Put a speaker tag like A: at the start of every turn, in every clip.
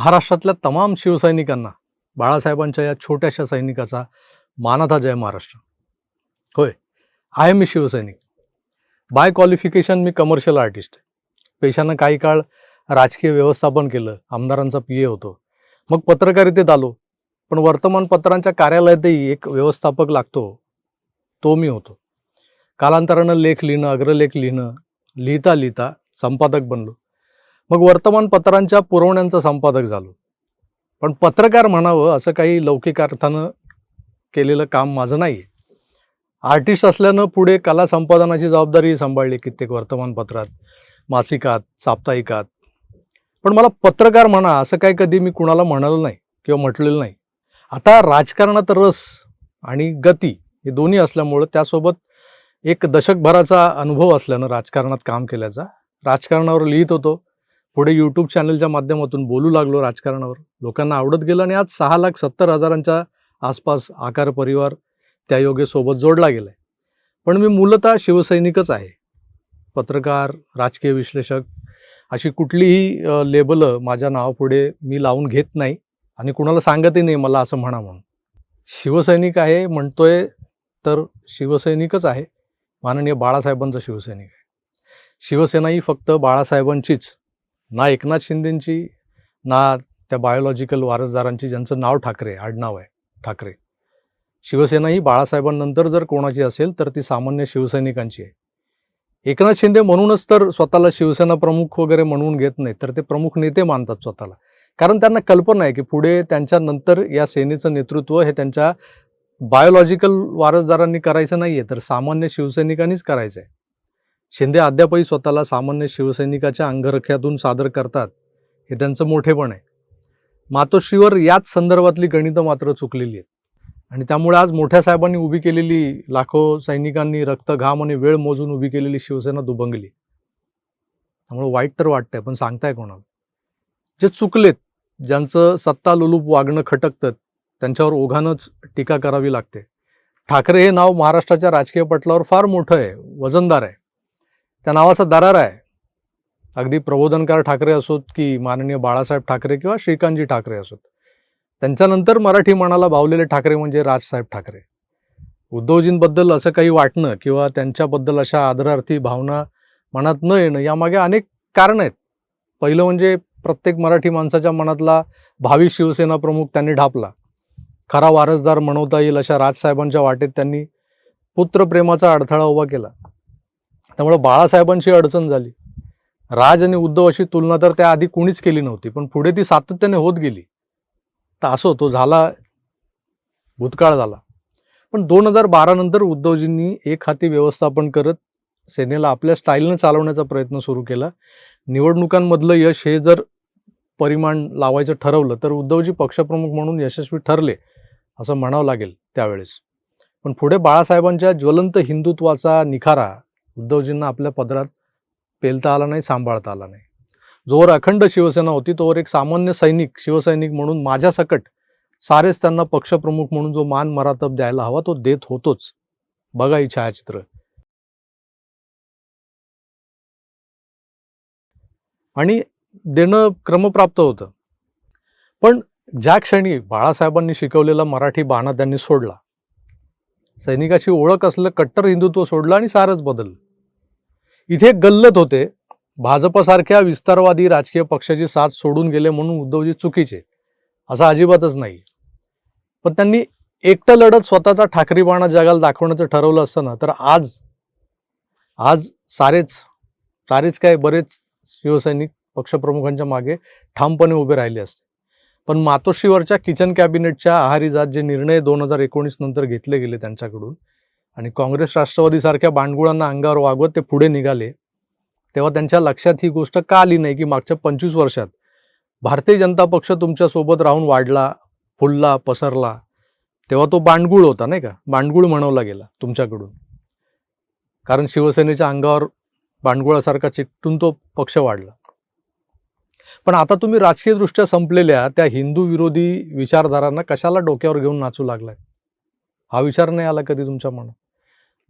A: महाराष्ट्रातल्या तमाम शिवसैनिकांना बाळासाहेबांच्या या छोट्याशा सैनिकाचा मानता जय महाराष्ट्र. होय आहे मी शिवसैनिक. बाय क्वालिफिकेशन मी कमर्शियल आर्टिस्ट पेशानं काही काळ राजकीय व्यवस्थापन केलं आमदारांचा पी ए होतो. मग पत्रकारितेत आलो. पण वर्तमानपत्रांच्या कार्यालयातही एक व्यवस्थापक लागतो तो मी होतो. कालांतरानं लेख लिहिणं अग्रलेख लिहिणं लिहिता लिहिता संपादक बनलो. मग वर्तमानपत्रांच्या पुरवण्यांचा संपादक झालो. पण पत्रकार म्हणावं असं काही लौकिक अर्थानं केलेलं काम माझं नाही आहे आर्टिस्ट असल्यानं पुढे कला संपादनाची जबाबदारी सांभाळली कित्येक वर्तमानपत्रात मासिकात साप्ताहिकात. पण मला पत्रकार म्हणा असं काही कधी मी कुणाला म्हणालं नाही किंवा म्हटलेलं नाही. आता राजकारणात रस आणि गती हे दोन्ही असल्यामुळं त्यासोबत एक दशकभराचा अनुभव असल्यानं राजकारणात काम केल्याचा. राजकारणावर लिहित होतो. पुढे यूट्यूब चॅनलच्या माध्यमातून बोलू लागलो राजकारणावर. लोकांना आवडत गेलं आणि आज सहा लाख सत्तर हजारांच्या आसपास आकार परिवार त्या योगेसोबत जोडला गेलाय. पण मी मूलतः शिवसैनिकच आहे. पत्रकार राजकीय विश्लेषक अशी कुठलीही लेबलं माझ्या नावापुढे मी लावून घेत नाही आणि कुणाला सांगतही नाही मला असं म्हणा म्हणून. शिवसैनिक आहे म्हणतोय तर शिवसैनिकच आहे. माननीय बाळासाहेबांचा शिवसैनिक आहे. शिवसेना ही फक्त बाळासाहेबांचीच ना एकनाथ शिंदेंची ना त्या बायोलॉजिकल वारसदारांची ज्यांचं नाव ठाकरे आडनाव आहे ठाकरे. शिवसेना ही बाळासाहेबांनंतर जर कोणाची असेल तर ती सामान्य शिवसैनिकांची आहे. एकनाथ शिंदे म्हणूनच तर स्वतःला शिवसेना प्रमुख वगैरे म्हणून घेत नाही तर ते प्रमुख नेते मानतात स्वतःला. कारण त्यांना कल्पना आहे की पुढे त्यांच्या नंतर या सेनेचं नेतृत्व हे त्यांच्या बायोलॉजिकल वारसदारांनी करायचं नाही आहे तर सामान्य शिवसैनिकांनीच करायचं आहे शिंदे अद्यापही स्वतःला सामान्य शिवसैनिकाच्या अंगरख्यातून सादर करतात हे त्यांचं मोठेपण आहे. मातोश्रीवर याच संदर्भातली गणितं मात्र चुकलेली आहेत. आणि त्यामुळे आज मोठ्या साहेबांनी उभी केलेली लाखो सैनिकांनी रक्त घाम आणि वेळ मोजून उभी केलेली शिवसेना दुभंगली त्यामुळे वाईट तर वाटतंय पण सांगताय कोणाला? जे चुकलेत ज्यांचं सत्ता लुलूप वागणं खटकतं त्यांच्यावर ओघानंच टीका करावी लागते. ठाकरे हे नाव महाराष्ट्राच्या राजकीय पटलावर फार मोठं आहे वजनदार आहे. त्या नावाचा दरार आहे. अगदी प्रबोधनकार ठाकरे असोत की माननीय बाळासाहेब ठाकरे किंवा श्रीकांतजी ठाकरे असोत. त्यांच्यानंतर मराठी मनाला भावलेले ठाकरे म्हणजे राजसाहेब ठाकरे. उद्धवजींबद्दल असं काही वाटणं किंवा त्यांच्याबद्दल अशा आदरार्थी भावना मनात न येणं यामागे अनेक कारणं आहेत. पहिलं म्हणजे प्रत्येक मराठी माणसाच्या मनातला भावी शिवसेना प्रमुख त्यांनी ढापला. खरा वारसदार म्हणवता येईल अशा राजसाहेबांच्या वाटेत त्यांनी पुत्रप्रेमाचा अडथळा उभा केला. त्यामुळं बाळासाहेबांची अडचण झाली. राज आणि उद्धव अशी तुलना तर त्या आधी कुणीच केली नव्हती पण पुढे ती सातत्याने होत गेली. तर असो तो झाला भूतकाळ झाला. पण दोन हजार बारा नंतर उद्धवजींनी एक हाती व्यवस्थापन करत सेनेला आपल्या स्टाईलनं चालवण्याचा प्रयत्न सुरू केला. निवडणुकांमधलं यश हे जर परिमाण लावायचं ठरवलं तर उद्धवजी पक्षप्रमुख म्हणून यशस्वी ठरले असं म्हणावं लागेल त्यावेळेस. पण पुढे बाळासाहेबांच्या ज्वलंत हिंदुत्वाचा निखारा उद्धवजींना आपल्या पदरात पेलता आला नाही सांभाळता आला नाही. जोवर अखंड शिवसेना होती तोवर एक सामान्य सैनिक शिवसैनिक म्हणून माझ्या सकट सारेच त्यांना पक्षप्रमुख म्हणून जो मान मरातब द्यायला हवा तो देत होतोच. बघा ही छायाचित्र. आणि देणं क्रमप्राप्त होतं. पण ज्या क्षणी बाळासाहेबांनी शिकवलेला मराठी बाणा त्यांनी सोडला सैनिकाची ओळख असलं कट्टर हिंदुत्व सोडलं आणि सारच बदललं. इथे एक गल्लत होते. भाजपसारख्या विस्तारवादी राजकीय पक्षाची साथ सोडून गेले म्हणून उद्धवजी चुकीचे. असं अजिबातच नाही. पण त्यांनी एकटं लढत स्वतःचा ठाकरीबाणा जगाला दाखवण्याचं ठरवलं असतं ना तर आज आज सारेच सारेच काय बरेच शिवसैनिक पक्षप्रमुखांच्या मागे ठामपणे उभे राहिले असते. पण मातोश्रीवरच्या किचन कॅबिनेटच्या आहारी जात जे निर्णय दोन हजार एकोणीस नंतर घेतले गेले त्यांच्याकडून आणि काँग्रेस राष्ट्रवादीसारख्या बांडगुळांना अंगावर वागवत ते पुढे निघाले तेव्हा त्यांच्या लक्षात ही गोष्ट का आली नाही की मागच्या पंचवीस वर्षात भारतीय जनता पक्ष तुमच्यासोबत राहून वाढला फुलला पसरला तेव्हा तो बांडगुळ होता नाही का? बांडगुळ म्हणवला गेला तुमच्याकडून. कारण शिवसेनेच्या अंगावर बांडगुळासारखा चिकटून तो पक्ष वाढला. पण आता तुम्ही राजकीयदृष्ट्या संपलेल्या त्या हिंदू विरोधी विचारधारांना कशाला डोक्यावर घेऊन नाचू लागलाय? हा विचार नाही आला कधी तुमच्या मनात?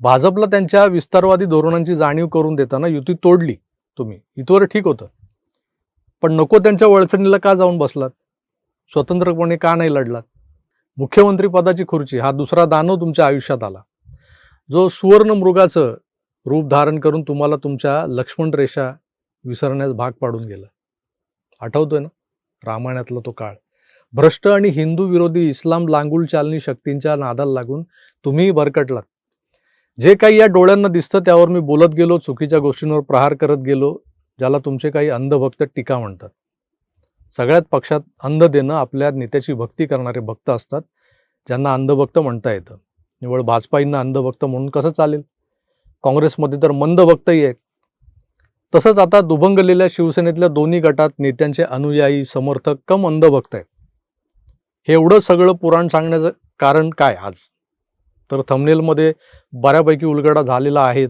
A: भाजपला त्यांच्या विस्तारवादी धोरणांची जाणीव करून देताना युती तोडली तुम्ही. इथवर ठीक होतं. पण नको त्यांच्या वळचणीला का जाऊन बसलात? स्वतंत्रपणे का नाही लढलात? मुख्यमंत्री पदाची खुर्ची हा दुसरा दानव तुमच्या आयुष्यात आला. जो सुवर्ण मृगाचं रूप धारण करून तुम्हाला तुमच्या लक्ष्मण रेषा विसरण्यास भाग पाडून गेला. आठवतोय ना? रामायणातला तो काळ. भ्रष्ट आणि हिंदू विरोधी इस्लाम लांगुल चालनी शक्तींच्या नादाला लागून तुम्ही भरकटलात जे काही या डोळ्यांना दिसतं त्यावर मी बोलत गेलो चुकीच्या गोष्टींवर प्रहार करत गेलो ज्याला तुमचे काही अंधभक्त टीका म्हणतात. सगळ्यात पक्षात अंध देणं आपल्या नेत्याची भक्ती करणारे भक्त असतात ज्यांना अंधभक्त म्हणता येतं. निवळ भाजपाईंना अंधभक्त म्हणून कसं चालेल? काँग्रेसमध्ये तर मंदभक्तही आहेत. तसंच आता दुभंगलेल्या शिवसेनेतल्या दोन्ही गटात नेत्यांचे अनुयायी समर्थक कम अंधभक्त आहेत. हे एवढं सगळं पुराण सांगण्याचं कारण काय आज? तर थमनेलमध्ये बऱ्यापैकी उलगडा झालेला आहे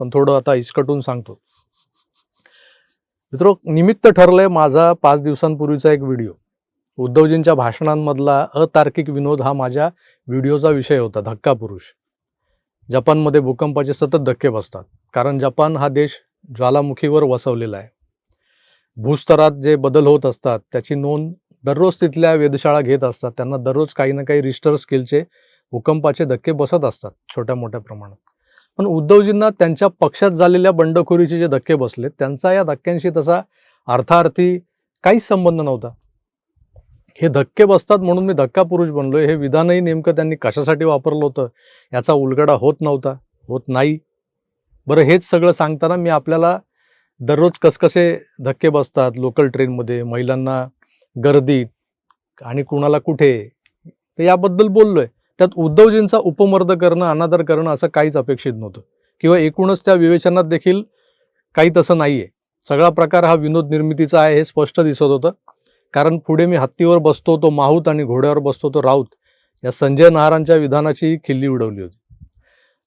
A: पण थोडं आता इसकटून सांगतो. मित्र निमित्त ठरलंय माझा पाच दिवसांपूर्वीचा एक व्हिडिओ. उद्धवजींच्या भाषणांमधला अतार्किक विनोद हा माझ्या व्हिडिओचा विषय होता धक्का पुरुष जपानमध्ये भूकंपाचे सतत धक्के बसतात. कारण जपान हा देश ज्वालामुखीवर वसवलेला आहे. भूस्तरात जे बदल होत असतात त्याची नोंद दररोज तिथल्या वेधशाळा घेत असतात. त्यांना दररोज काही ना काही रिस्टर स्किलचे भूकंपाचे धक्के बसत असतात छोट्या मोठ्या प्रमाणात. पण उद्धवजींना त्यांच्या पक्षात झालेल्या बंडखोरीचे जे धक्के बसले त्यांचा या धक्क्यांशी तसा अर्थार्थी काहीच संबंध नव्हता. हे धक्के बसतात म्हणून मी धक्का पुरुष बनलोय हे विधानही नेमकं त्यांनी कशासाठी वापरलं होतं याचा उलगडा होत नव्हता होत नाही. बरं हेच सगळं सांगताना मी आपल्याला दररोज कसकसे धक्के बसतात लोकल ट्रेनमध्ये महिलांना गर्दीत आणि कुणाला कुठे? तर याबद्दल बोललोय. त्यात उद्धवजींचा उपमर्द करणं अनादर करणं असं काहीच अपेक्षित नव्हतं. किंवा एकूणच त्या विवेचनात देखील काही तसं नाही आहे सगळा प्रकार हा विनोद निर्मितीचा आहे हे स्पष्ट दिसत होतं. कारण पुढे मी हत्तीवर बसतो तो माहूत आणि घोड्यावर बसतो तो राऊत. या संजय नहारांच्या विधानाची खिल्ली उडवली होती.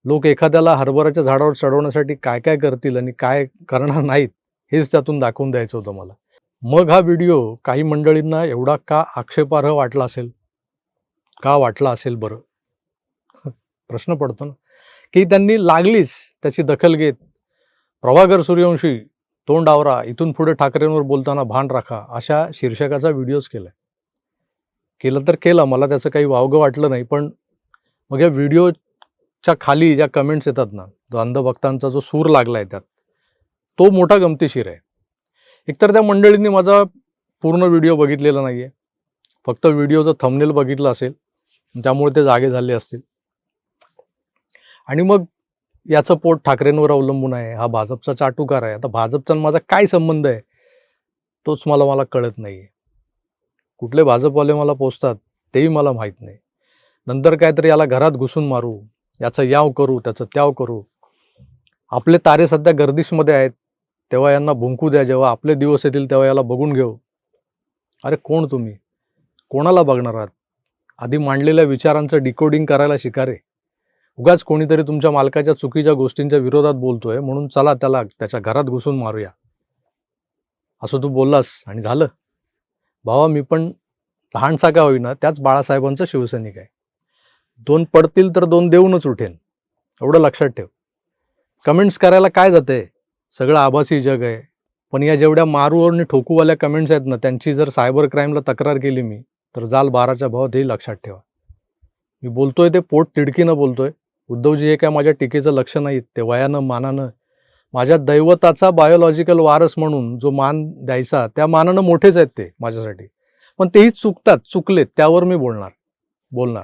A: लोक एखाद्याला हरभराच्या झाडावर चढवण्यासाठी काय काय करतील आणि काय करणार नाहीत हेच त्यातून दाखवून द्यायचं होतं मला. मग हा व्हिडिओ काही मंडळींना एवढा का आक्षेपार्ह वाटला असेल? का वाटला असेल बरं? प्रश्न पडतो ना. की त्यांनी लागलीच त्याची दखल घेत. प्रभाकर सूर्यवंशी तोंड आवरा इथून पुढे ठाकरेंवर बोलताना भान राखा अशा शीर्षकाचा व्हिडिओज केला केलं तर केलं मला त्याचं काही वावगं वाटलं नाही पण मग या व्हिडिओ च्या खाली ज्या कमेंट्स येतात ना जो अंधभक्तांचा जो सूर लागला आहे त्यात तो मोठा गमतीशीर आहे. एकतर त्या मंडळींनी माझा पूर्ण व्हिडिओ बघितलेला नाही आहे फक्त व्हिडिओचं थंबनेल बघितलं असेल त्यामुळे ते जागे झाले असतील. आणि मग याचं पोट ठाकरेंवर अवलंबून आहे हा भाजपचा चाटुकार आहे. आता भाजपचा माझा काय संबंध आहे तोच मला मला कळत नाही कुठले भाजपवाले मला पोचतात तेही मला माहीत नाही. नंतर काहीतरी याला घरात घुसून मारू याचा याव करू त्याचं त्याव करू. आपले तारे सध्या गर्दीशमध्ये आहेत. तेव्हा यांना भुंकू द्या. जेव्हा आपले दिवस येतील तेव्हा याला बघून घेऊ. अरे कोण तुम्ही? कोणाला बघणार आहात? आधी मांडलेल्या विचारांचं डिकोडिंग करायला शिकारे. उगाच कोणीतरी तुमच्या मालकाच्या चुकीच्या गोष्टींच्या विरोधात बोलतोय म्हणून चला त्याला त्याच्या घरात घुसून मारूया. असं तू बोललास आणि झालं. भावा मी पण लहानसा का होईना त्याच बाळासाहेबांचा शिवसैनिक आहे. दोन पडतील तर दोन देऊनच उठेन. एवढं लक्षात ठेव. कमेंट्स करायला काय जाते? सगळं आभासी जग आहे. पण या जेवढ्या मारू आणि ठोकूवाल्या कमेंट्स आहेत ना त्यांची जर सायबर क्राईमला तक्रार केली मी तर जाल बाराच्या भावात हे लक्षात ठेवा. मी बोलतोय ते पोट तिडकीनं बोलतोय. उद्धवजी हे काय माझ्या टीकेचं लक्ष नाहीत. ते वयानं मानानं. माझ्या दैवताचा बायोलॉजिकल वारस म्हणून जो मान द्यायचा त्या मानानं मोठेच आहेत ते माझ्यासाठी. पण तेही चुकतात चुकलेत त्यावर मी बोलणार बोलणार.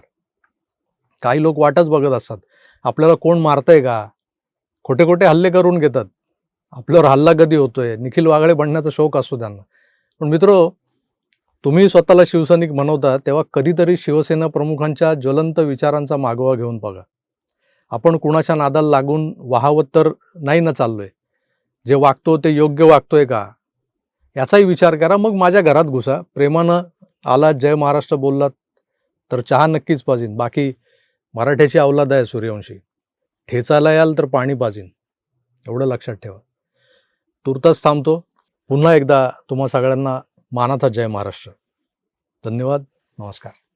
A: काही लोक वाटच बघत असतात. आपल्याला कोण मारतंय का? खोटे खोटे हल्ले करून घेतात. आपल्यावर हल्ला कधी होतोय? निखिल वागळे बनण्याचा शौक असतो त्यांना. पण मित्र तुम्ही स्वतःला शिवसैनिक म्हणवता तेव्हा कधीतरी शिवसेना प्रमुखांच्या ज्वलंत विचारांचा मागोवा घेऊन बघा. आपण कुणाच्या नादाला लागून वाहावत तर नाही ना चाललोय. जे वागतो ते योग्य वागतोय का? याचाही विचार करा. मग माझ्या घरात घुसा. प्रेमानं आलात जय महाराष्ट्र बोललात तर चहा नक्कीच पाहिजे बाकी मराठ्याची अवलाद आहे सूर्यवंशी. ठेचायला याल तर पाणी पाजीन. एवढं लक्षात ठेवा. तुर्तास थांबतो. पुन्हा एकदा तुम्हा सगळ्यांना मानाचा जय महाराष्ट्र. धन्यवाद. नमस्कार.